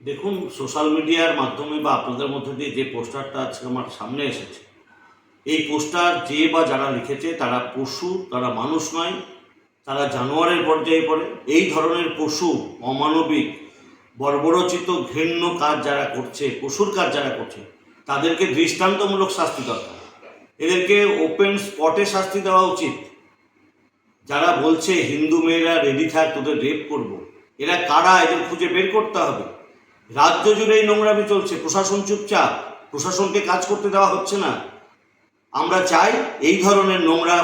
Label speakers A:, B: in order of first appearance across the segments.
A: দেখুন, সোশ্যাল মিডিয়ার মাধ্যমে বা আপনাদের মধ্যে দিয়ে যে পোস্টারটা আজকে আমার সামনে এসেছে, এই পোস্টার যে বা যারা লিখেছে তারা পশু, তারা মানুষ নয়, তারা জানোয়ারের পর্যায়ে পড়ে। এই ধরনের পশু, অমানবিক, বর্বরচিত, ঘৃণ্য কাজ যারা করছে, পশুর কাজ যারা করছে, তাদেরকে দৃষ্টান্তমূলক শাস্তি দরকার। এদেরকে ওপেন স্পটে শাস্তি দেওয়া উচিত। যারা বলছে, হিন্দু মেয়েরা রেডি থাক, তোদের রেপ করব। এরা কারা এদের খুঁজে বের করতে হবে? রাজ্য জুড়ে এই নোংরামি চলছে, প্রশাসন চুপচাপ, প্রশাসনকে কাজ করতে দেওয়া হচ্ছে না। আমরা চাই এই ধরনের নোংরা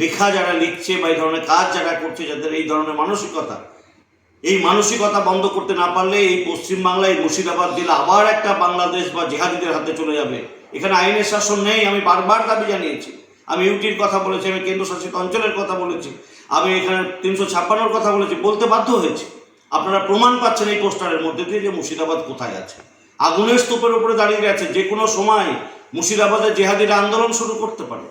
A: লেখা যারা লিখছে বা এই ধরনের কাজ যারা করছে, যাদের এই ধরনের মানসিকতা, এই মানসিকতা বন্ধ করতে না পারলে এই পশ্চিমবাংলায় মুর্শিদাবাদ জেলা আবার একটা বাংলাদেশ বা জেহাদিদের হাতে চলে যাবে। এখানে আইনের শাসন নেই, আমি বারবার দাবি জানিয়েছি। আমি ইউটির কথা বলেছি, আমি কেন্দ্রশাসিত অঞ্চলের কথা বলেছি, আমি এখানে তিনশো ছাপ্পান্নর কথা বলেছি, বলতে বাধ্য হয়েছি। আপনারা প্রমাণ পাচ্ছেন এই পোস্টারের মধ্যে দিয়ে যে মুর্শিদাবাদ কোথায় আছে। আগুনের স্তূপের উপরে দাঁড়িয়ে আছে যে কোনো সময় মুর্শিদাবাদের জেহাদিরা আন্দোলন শুরু করতে পারে।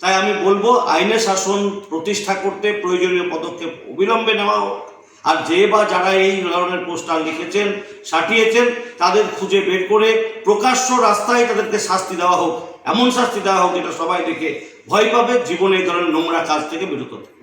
A: তাই আমি বলব আইনের শাসন প্রতিষ্ঠা করতে প্রয়োজনীয় পদক্ষেপ অবিলম্বে নেওয়া হোক। আর যে বা যারা এই ধরনের পোস্টার লিখেছেন, সাটিয়েছেন, তাদের খুঁজে বের করে প্রকাশ্য রাস্তায় তাদেরকে শাস্তি দেওয়া হোক, এমন শাস্তি দেওয়া হোক যেটা সবাই দেখে ভয় পাবে। জীবনে এই ধরনের নোংরা কাজ থেকে বিরত থাকে